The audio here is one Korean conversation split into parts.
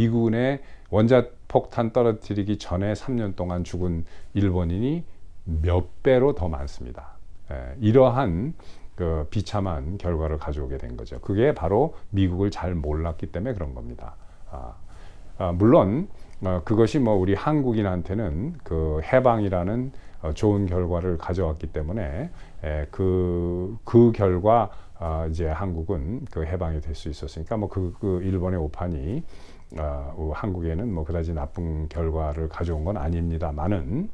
미군의 원자폭탄 떨어뜨리기 전에 3년 동안 죽은 일본인이 몇 배로 더 많습니다. 예, 이러한 그 비참한 결과를 가져오게 된 거죠. 그게 바로 미국을 잘 몰랐기 때문에 그런 겁니다. 아, 아, 물론 어, 그것이 뭐 우리 한국인한테는 그 해방이라는 어, 좋은 결과를 가져왔기 때문에 에, 그, 그 결과 어, 이제 한국은 그 해방이 될 수 있었으니까 뭐그 그 일본의 오판이 어, 한국에는 뭐 그다지 나쁜 결과를 가져온 건 아닙니다만은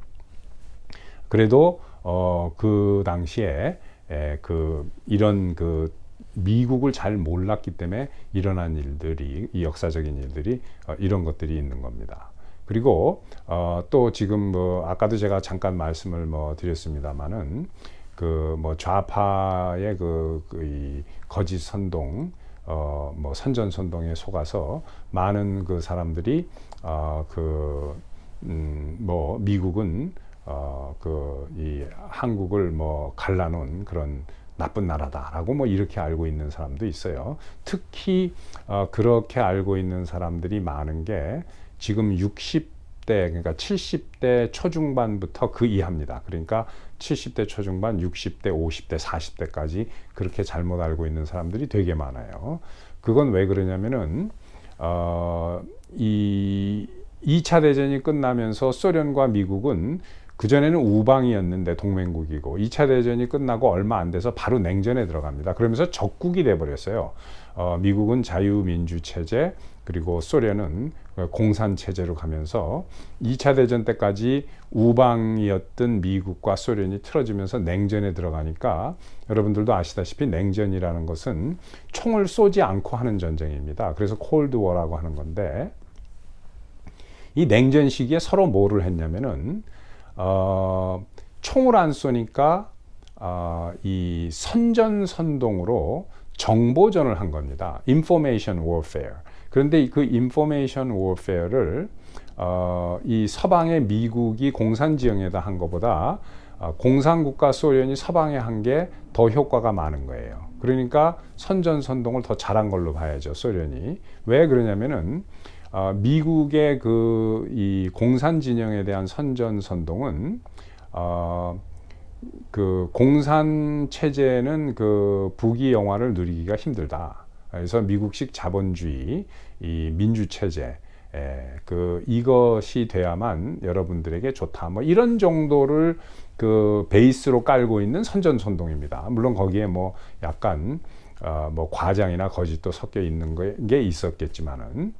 그래도 어, 그 당시에 에, 그 이런 그 미국을 잘 몰랐기 때문에 일어난 일들이 이 역사적인 일들이 어, 이런 것들이 있는 겁니다. 그리고 어, 또 지금 뭐 아까도 제가 잠깐 말씀을 뭐 드렸습니다만은 그 뭐 좌파의 그, 그 거짓 선동 어, 뭐 선전 선동에 속아서 많은 그 사람들이 어, 그, 음, 뭐 미국은 어, 그, 이 한국을 뭐 갈라놓은 그런 나쁜 나라다라고 뭐 이렇게 알고 있는 사람도 있어요. 특히 어, 그렇게 알고 있는 사람들이 많은 게 지금 60대 그러니까 70대 초중반부터 그 이하입니다. 그러니까 70대 초중반, 60대, 50대, 40대까지 그렇게 잘못 알고 있는 사람들이 되게 많아요. 그건 왜 그러냐면은 어, 이 2차 대전이 끝나면서 소련과 미국은 그전에는 우방이었는데 동맹국이고 2차 대전이 끝나고 얼마 안 돼서 바로 냉전에 들어갑니다. 그러면서 적국이 돼버렸어요. 어, 미국은 자유민주 체제 그리고 소련은 공산 체제로 가면서 2차 대전 때까지 우방이었던 미국과 소련이 틀어지면서 냉전에 들어가니까 여러분들도 아시다시피 냉전이라는 것은 총을 쏘지 않고 하는 전쟁입니다. 그래서 콜드워라고 하는 건데 이 냉전 시기에 서로 뭐를 했냐면은 어, 총을 안 쏘니까 어, 이 선전선동으로 정보전을 한 겁니다. Information warfare. 그런데 그 Information warfare를 어, 이 서방의 미국이 공산 지형에다 한 것보다 어, 공산국가 소련이 서방에 한 게 더 효과가 많은 거예요. 그러니까 선전선동을 더 잘한 걸로 봐야죠. 소련이 왜 그러냐면은 어, 미국의 그 이 공산 진영에 대한 선전 선동은 어, 그 공산 체제는 그 부귀 영화를 누리기가 힘들다. 그래서 미국식 자본주의, 이 민주 체제, 에, 그 이것이 돼야만 여러분들에게 좋다. 뭐 이런 정도를 그 베이스로 깔고 있는 선전 선동입니다. 물론 거기에 뭐 약간 어, 뭐 과장이나 거짓도 섞여 있는 게 있었겠지만은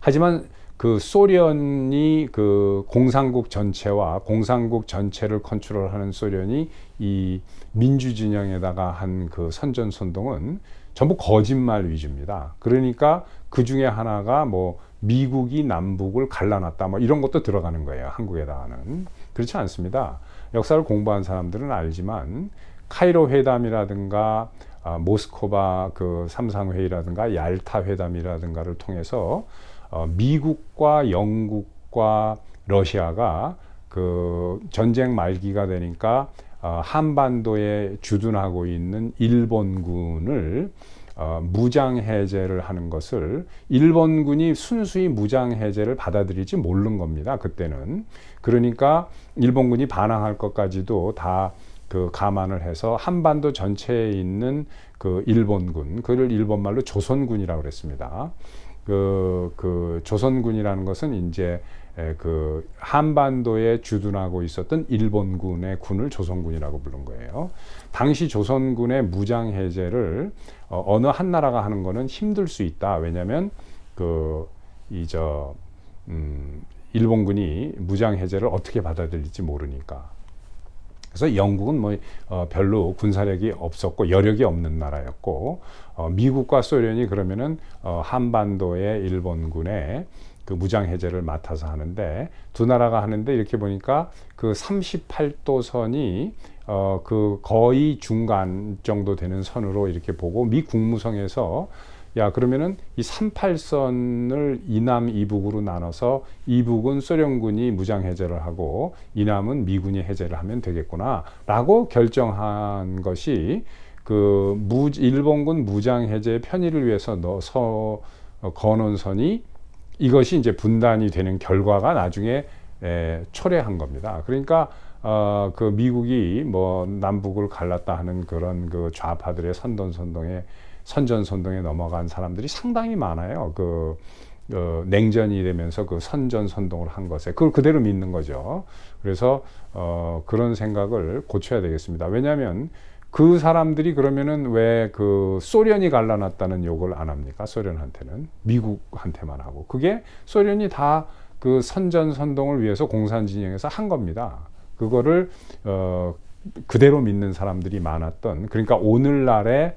하지만 그 소련이 그 공산국 전체와 공산국 전체를 컨트롤하는 소련이 이 민주 진영에다가 한 그 선전 선동은 전부 거짓말 위주입니다. 그러니까 그 중에 하나가 뭐 미국이 남북을 갈라놨다 뭐 이런 것도 들어가는 거예요. 한국에다가는 그렇지 않습니다. 역사를 공부한 사람들은 알지만 카이로 회담이라든가 아, 모스코바 그 삼상회의라든가 얄타 회담이라든가를 통해서 어, 미국과 영국과 러시아가 그 전쟁 말기가 되니까 어, 한반도에 주둔하고 있는 일본군을 어, 무장 해제를 하는 것을 일본군이 순수히 무장 해제를 받아들이지 모르는 겁니다. 그때는 그러니까 일본군이 반항할 것까지도 다 그 감안을 해서 한반도 전체에 있는 그 일본군, 그를 일본말로 조선군이라고 그랬습니다. 그, 그 조선군이라는 것은 이제 그 한반도에 주둔하고 있었던 일본군의 군을 조선군이라고 부른 거예요. 당시 조선군의 무장 해제를 어, 어느 한 나라가 하는 거는 힘들 수 있다. 왜냐하면 그 이저 음, 일본군이 무장 해제를 어떻게 받아들일지 모르니까. 그래서 영국은 뭐 어, 별로 군사력이 없었고 여력이 없는 나라였고 어, 미국과 소련이 그러면은 어, 한반도의 일본군의 그 무장 해제를 맡아서 하는데 두 나라가 하는데 이렇게 보니까 그 38도 선이 어 그 거의 중간 정도 되는 선으로 이렇게 보고 미 국무성에서 야 그러면은 이 38선을 이남 이북으로 나눠서 이북은 소련군이 무장 해제를 하고 이남은 미군이 해제를 하면 되겠구나라고 결정한 것이 그 무, 일본군 무장 해제의 편의를 위해서 넣어서 어, 건원선이 이것이 이제 분단이 되는 결과가 나중에 에, 초래한 겁니다. 그러니까 어, 그 미국이 뭐 남북을 갈랐다 하는 그런 그 좌파들의 선don선동에 선전선동에 넘어간 사람들이 상당히 많아요. 그 어, 냉전이 되면서 그 선전선동을 한 것에 그걸 그대로 믿는 거죠. 그래서 어, 그런 생각을 고쳐야 되겠습니다. 왜냐하면 그 사람들이 그러면은 왜 그 소련이 갈라놨다는 욕을 안 합니까? 소련한테는 미국한테만 하고 그게 소련이 다 그 선전선동을 위해서 공산 진영에서 한 겁니다. 그거를 어, 그대로 믿는 사람들이 많았던 그러니까 오늘날의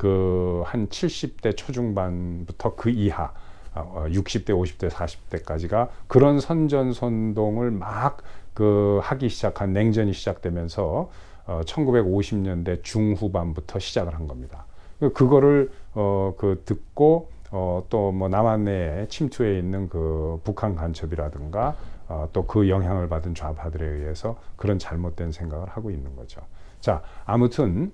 그 한 70대 초중반부터 그 이하 60대, 50대, 40대까지가 그런 선전선동을 막 그 하기 시작한 냉전이 시작되면서 어, 1950년대 중후반부터 시작을 한 겁니다. 그거를 어, 그 듣고 어, 또 뭐 남한 내에 침투해 있는 그 북한 간첩이라든가 어, 또 그 영향을 받은 좌파들에 의해서 그런 잘못된 생각을 하고 있는 거죠. 자, 아무튼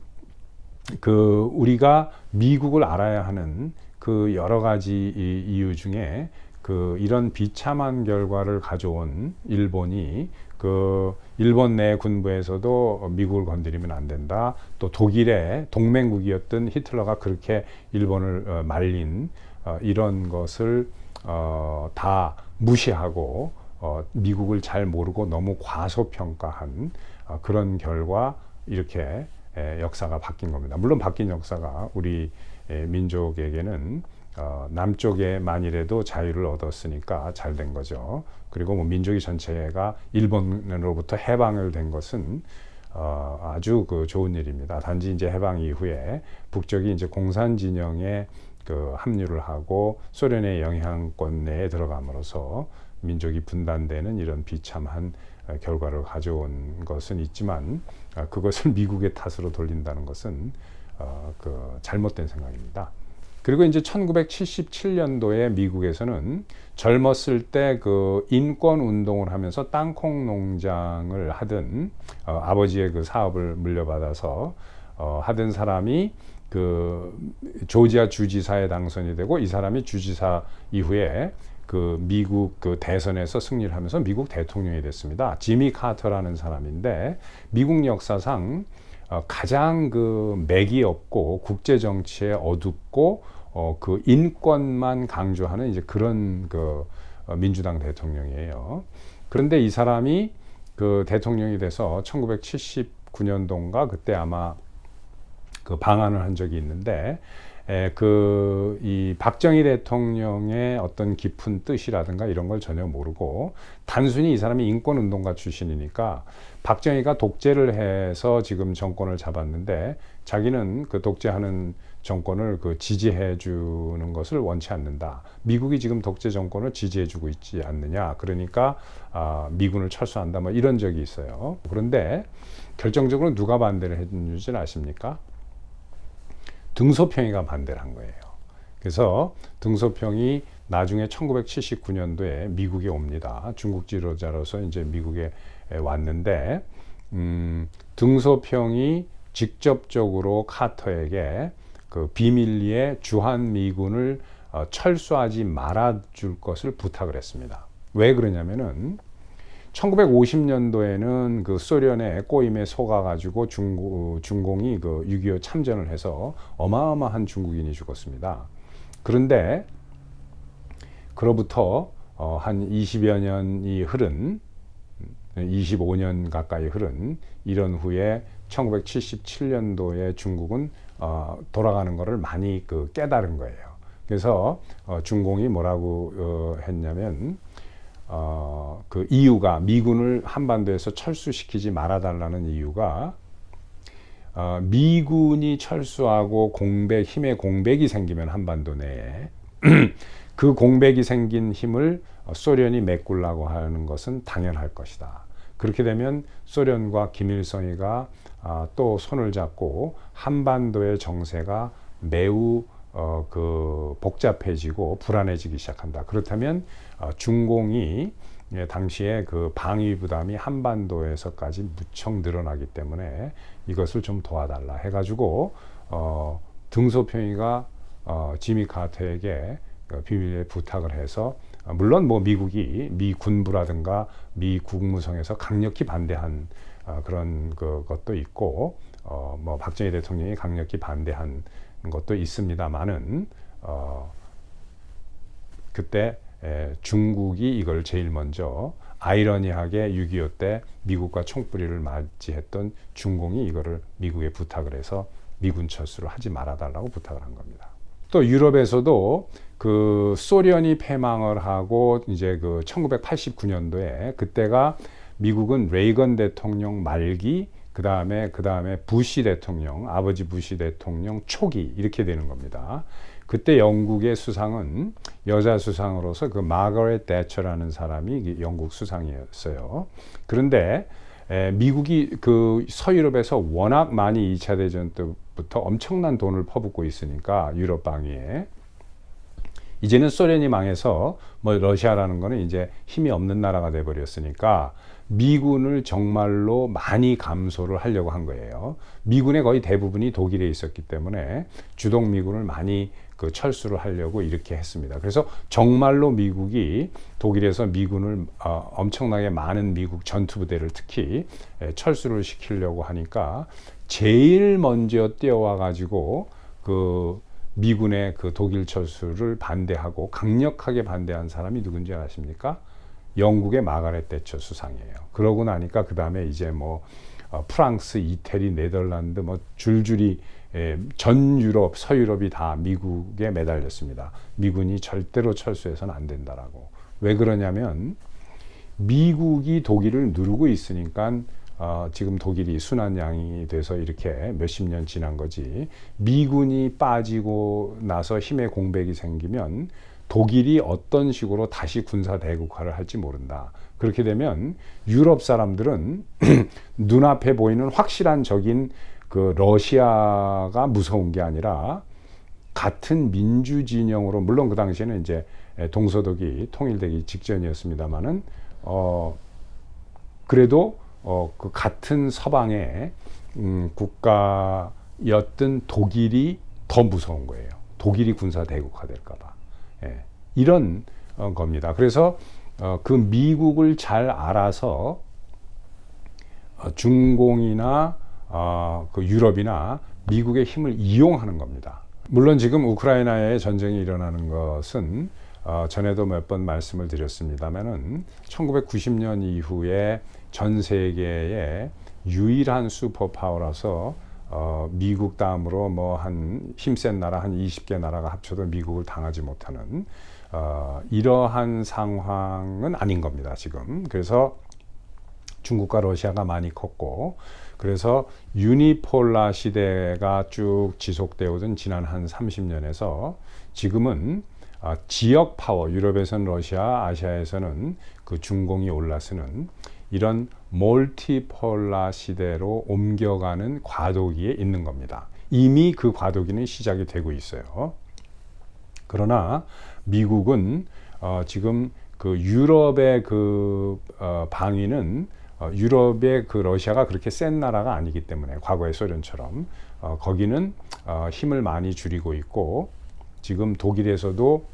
그 우리가 미국을 알아야 하는 그 여러 가지 이유 중에 그 이런 비참한 결과를 가져온 일본이 그 일본 내 군부에서도 미국을 건드리면 안 된다. 또 독일의 동맹국이었던 히틀러가 그렇게 일본을 어, 말린 어, 이런 것을 어, 다 무시하고 어, 미국을 잘 모르고 너무 과소평가한 어, 그런 결과 이렇게 에, 역사가 바뀐 겁니다. 물론 바뀐 역사가 우리 에, 민족에게는 어, 남쪽에 만일에도 자유를 얻었으니까 잘 된 거죠. 그리고 뭐 민족이 전체가 일본으로부터 해방을 된 것은 어, 아주 그 좋은 일입니다. 단지 이제 해방 이후에 북쪽이 이제 공산 진영에 그 합류를 하고 소련의 영향권 내에 들어감으로써 민족이 분단되는 이런 비참한 어, 결과를 가져온 것은 있지만 어, 그것을 미국의 탓으로 돌린다는 것은 어, 그 잘못된 생각입니다. 그리고 이제 1977년도에 미국에서는 젊었을 때 그 인권 운동을 하면서 땅콩 농장을 하던 어, 아버지의 그 사업을 물려받아서 어, 하던 사람이 그 조지아 주지사에 당선이 되고 이 사람이 주지사 이후에 그 미국 그 대선에서 승리를 하면서 미국 대통령이 됐습니다. 지미 카터라는 사람인데 미국 역사상 어, 가장 그 맥이 없고 국제 정치에 어둡고 어, 그 인권만 강조하는 이제 그런 그 어, 민주당 대통령이에요. 그런데 이 사람이 그 대통령이 돼서 1979년도인가 그때 아마 그 방한을 한 적이 있는데 그 이 박정희 대통령의 어떤 깊은 뜻이라든가 이런 걸 전혀 모르고 단순히 이 사람이 인권 운동가 출신이니까 박정희가 독재를 해서 지금 정권을 잡았는데 자기는 그 독재하는 정권을 그 지지해 주는 것을 원치 않는다. 미국이 지금 독재 정권을 지지해 주고 있지 않느냐. 그러니까 아, 미군을 철수한다. 뭐 이런 적이 있어요. 그런데 결정적으로 누가 반대를 했는지 아십니까? 등소평이가 반대를 한 거예요. 그래서 등소평이 나중에 1979년도에 미국에 옵니다. 중국 지도자로서 이제 미국에 왔는데 음, 등소평이 직접적으로 카터에게 그 비밀리에 주한 미군을 어, 철수하지 말아줄 것을 부탁을 했습니다. 왜 그러냐면은 1950년도에는 그 소련의 꼬임에 속아가지고 중고, 중공이 그 6.25 참전을 해서 어마어마한 중국인이 죽었습니다. 그런데 그로부터 어, 한 20여 년이 흐른 25년 가까이 흐른 이런 후에 1977년도에 중국은 어, 돌아가는 것을 많이 그 깨달은 거예요. 그래서 어, 중공이 뭐라고 어, 했냐면 어, 그 이유가 미군을 한반도에서 철수시키지 말아달라는 이유가 어, 미군이 철수하고 공백 힘의 공백이 생기면 한반도 내에 그 공백이 생긴 힘을 소련이 메꾸려고 하는 것은 당연할 것이다. 그렇게 되면 소련과 김일성이가 아, 또 손을 잡고 한반도의 정세가 매우 어, 그 복잡해지고 불안해지기 시작한다. 그렇다면 어, 중공이 예, 당시에 그 방위 부담이 한반도에서까지 무척 늘어나기 때문에 이것을 좀 도와달라 해가지고 어, 등소평이가 어, 지미 카터에게 어, 비밀리에 부탁을 해서 어, 물론 뭐 미국이 미 군부라든가 미 국무성에서 강력히 반대한 어, 그런 그 것도 있고 어, 뭐 박정희 대통령이 강력히 반대한 것도 있습니다만은 어, 그때 에, 중국이 이걸 제일 먼저 아이러니하게 6.25 때 미국과 총뿌리를 맞이했던 중공이 이거를 미국에 부탁을 해서 미군 철수를 하지 말아달라고 부탁을 한 겁니다. 또 유럽에서도 그 소련이 패망을 하고 이제 그 1989년도에 그때가 미국은 레이건 대통령 말기 그 다음에 그 다음에 부시 대통령 아버지 부시 대통령 초기 이렇게 되는 겁니다. 그때 영국의 수상은 여자 수상으로서 그 마거렛 대처라는 사람이 영국 수상이었어요. 그런데 에, 미국이 그 서유럽에서 워낙 많이 2차 대전 때부터 엄청난 돈을 퍼붓고 있으니까 유럽 방위에 이제는 소련이 망해서 뭐 러시아라는 거는 이제 힘이 없는 나라가 돼 버렸으니까 미군을 정말로 많이 감소를 하려고 한 거예요. 미군의 거의 대부분이 독일에 있었기 때문에 주동 미군을 많이 그 철수를 하려고 이렇게 했습니다. 그래서 정말로 미국이 독일에서 미군을 어, 엄청나게 많은 미국 전투 부대를 특히 철수를 시키려고 하니까 제일 먼저 뛰어와 가지고 그 미군의 그 독일 철수를 반대하고 강력하게 반대한 사람이 누군지 아십니까? 영국의 마가렛 대처 수상이에요. 그러고 나니까 그 다음에 이제 뭐 어, 프랑스, 이태리, 네덜란드 뭐 줄줄이 예, 전 유럽, 서유럽이 다 미국에 매달렸습니다. 미군이 절대로 철수해서는 안 된다라고. 왜 그러냐면 미국이 독일을 누르고 있으니까 어, 지금 독일이 순환양이 돼서 이렇게 몇십 년 지난 거지. 미군이 빠지고 나서 힘의 공백이 생기면 독일이 어떤 식으로 다시 군사 대국화를 할지 모른다. 그렇게 되면 유럽 사람들은 눈앞에 보이는 확실한 적인 그 러시아가 무서운 게 아니라 같은 민주 진영으로 물론 그 당시에는 이제 동서독이 통일되기 직전이었습니다만은 어 그래도 어 그 같은 서방의 음 국가였던 독일이 더 무서운 거예요. 독일이 군사 대국화될까봐 예, 이런 어, 겁니다. 그래서 어, 그 미국을 잘 알아서 어, 중공이나 어, 그 유럽이나 미국의 힘을 이용하는 겁니다. 물론 지금 우크라이나에 전쟁이 일어나는 것은 어, 전에도 몇 번 말씀을 드렸습니다만은 1990년 이후에 전 세계의 유일한 슈퍼파워라서 어, 미국 다음으로 뭐 한 힘센 나라 한 20개 나라가 합쳐도 미국을 당하지 못하는 어, 이러한 상황은 아닌 겁니다 지금. 그래서 중국과 러시아가 많이 컸고 그래서 유니폴라 시대가 쭉 지속되어 오던 지난 한 30년에서 지금은 아, 지역 파워, 유럽에서는 러시아, 아시아에서는 그 중공이 올라서는 이런 몰티폴라 시대로 옮겨가는 과도기에 있는 겁니다. 이미 그 과도기는 시작이 되고 있어요. 그러나 미국은 어, 지금 그 유럽의 그 어, 방위는 어, 유럽의 그 러시아가 그렇게 센 나라가 아니기 때문에 과거의 소련처럼 어, 거기는 어, 힘을 많이 줄이고 있고 지금 독일에서도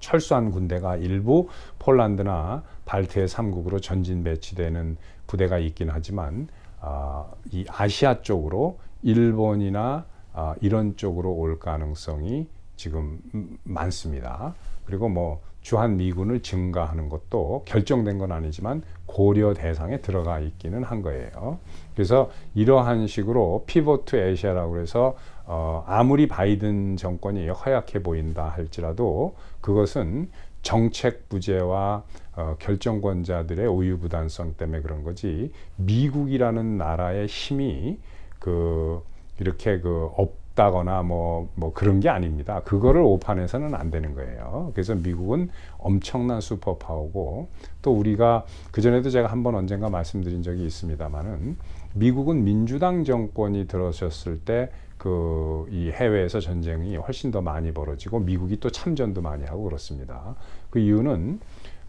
철수한 군대가 일부 폴란드나 발트해 3국으로 전진 배치되는 부대가 있긴 하지만 어, 이 아시아 쪽으로 일본이나 어, 이런 쪽으로 올 가능성이 지금 많습니다. 그리고 뭐 주한 미군을 증가하는 것도 결정된 건 아니지만 고려 대상에 들어가 있기는 한 거예요. 그래서 이러한 식으로 피보트 에시아라고 해서 어, 아무리 바이든 정권이 허약해 보인다 할지라도 그것은 정책 부재와 어, 결정권자들의 우유부단성 때문에 그런 거지 미국이라는 나라의 힘이 그 이렇게 그 업, 없다거나 뭐, 뭐 그런 게 아닙니다. 그거를 오판해서는 안 되는 거예요. 그래서 미국은 엄청난 슈퍼파워고 또 우리가 그전에도 제가 한번 언젠가 말씀드린 적이 있습니다만은 미국은 민주당 정권이 들어섰을 때 그 이 해외에서 전쟁이 훨씬 더 많이 벌어지고 미국이 또 참전도 많이 하고 그렇습니다. 그 이유는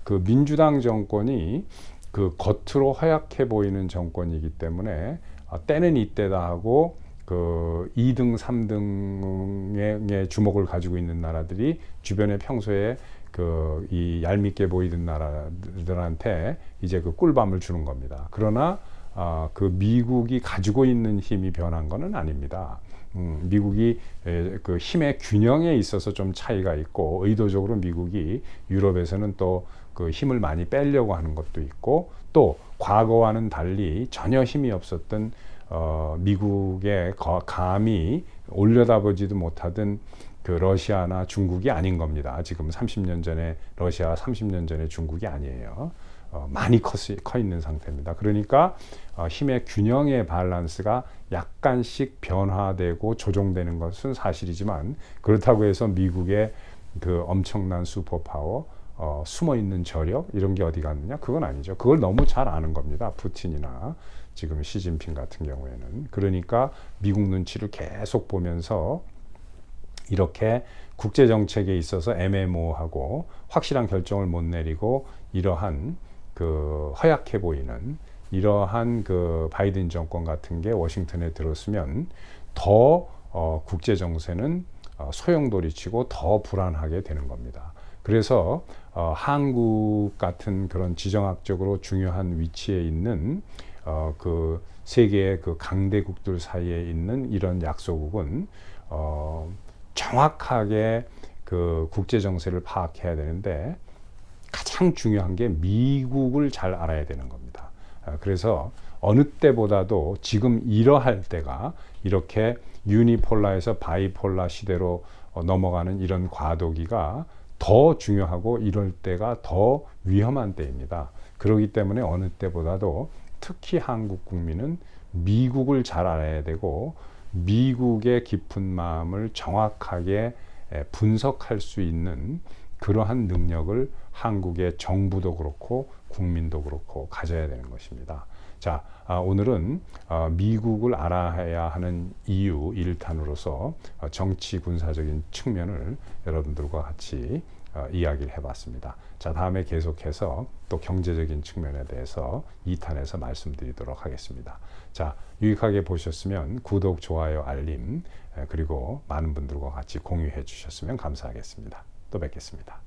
그 민주당 정권이 그 겉으로 허약해 보이는 정권이기 때문에 아, 때는 이때다 하고 그 2등, 3등의 주목을 가지고 있는 나라들이 주변에 평소에 그 이 얄밉게 보이던 나라들한테 이제 그 꿀밤을 주는 겁니다. 그러나 아, 그 미국이 가지고 있는 힘이 변한 것은 아닙니다. 음, 미국이 에, 그 힘의 균형에 있어서 좀 차이가 있고 의도적으로 미국이 유럽에서는 또 그 힘을 많이 빼려고 하는 것도 있고 또 과거와는 달리 전혀 힘이 없었던 어, 미국의 거, 감히 올려다보지도 못하던 그 러시아나 중국이 아닌 겁니다. 지금 30년 전에 러시아, 30년 전에 중국이 아니에요. 어, 많이 커, 커 있는 상태입니다. 그러니까 어, 힘의 균형의 밸런스가 약간씩 변화되고 조정되는 것은 사실이지만 그렇다고 해서 미국의 그 엄청난 슈퍼파워 어, 숨어 있는 저력 이런 게 어디 갔느냐? 그건 아니죠. 그걸 너무 잘 아는 겁니다. 푸틴이나 지금 시진핑 같은 경우에는 그러니까 미국 눈치를 계속 보면서 이렇게 국제 정책에 있어서 애매모호하고 확실한 결정을 못 내리고 이러한 그 허약해 보이는 이러한 그 바이든 정권 같은 게 워싱턴에 들었으면 더 어, 국제 정세는 어, 소용돌이치고 더 불안하게 되는 겁니다. 그래서 어, 한국 같은 그런 지정학적으로 중요한 위치에 있는 어, 그 세계의 그 강대국들 사이에 있는 이런 약소국은 어, 정확하게 그 국제 정세를 파악해야 되는데 가장 중요한 게 미국을 잘 알아야 되는 겁니다. 아, 그래서 어느 때보다도 지금 이러할 때가 이렇게 유니폴라에서 바이폴라 시대로 어, 넘어가는 이런 과도기가 더 중요하고 이럴 때가 더 위험한 때입니다. 그렇기 때문에 어느 때보다도 특히 한국 국민은 미국을 잘 알아야 되고 미국의 깊은 마음을 정확하게 분석할 수 있는 그러한 능력을 한국의 정부도 그렇고 국민도 그렇고 가져야 되는 것입니다. 자, 아, 오늘은 아, 미국을 알아야 하는 이유 1탄으로서 아, 정치 군사적인 측면을 여러분들과 같이 어, 이야기를 해봤습니다. 자, 다음에 계속해서 또 경제적인 측면에 대해서 2탄에서 말씀드리도록 하겠습니다. 자, 유익하게 보셨으면 구독, 좋아요, 알림, 그리고 많은 분들과 같이 공유해 주셨으면 감사하겠습니다. 또 뵙겠습니다.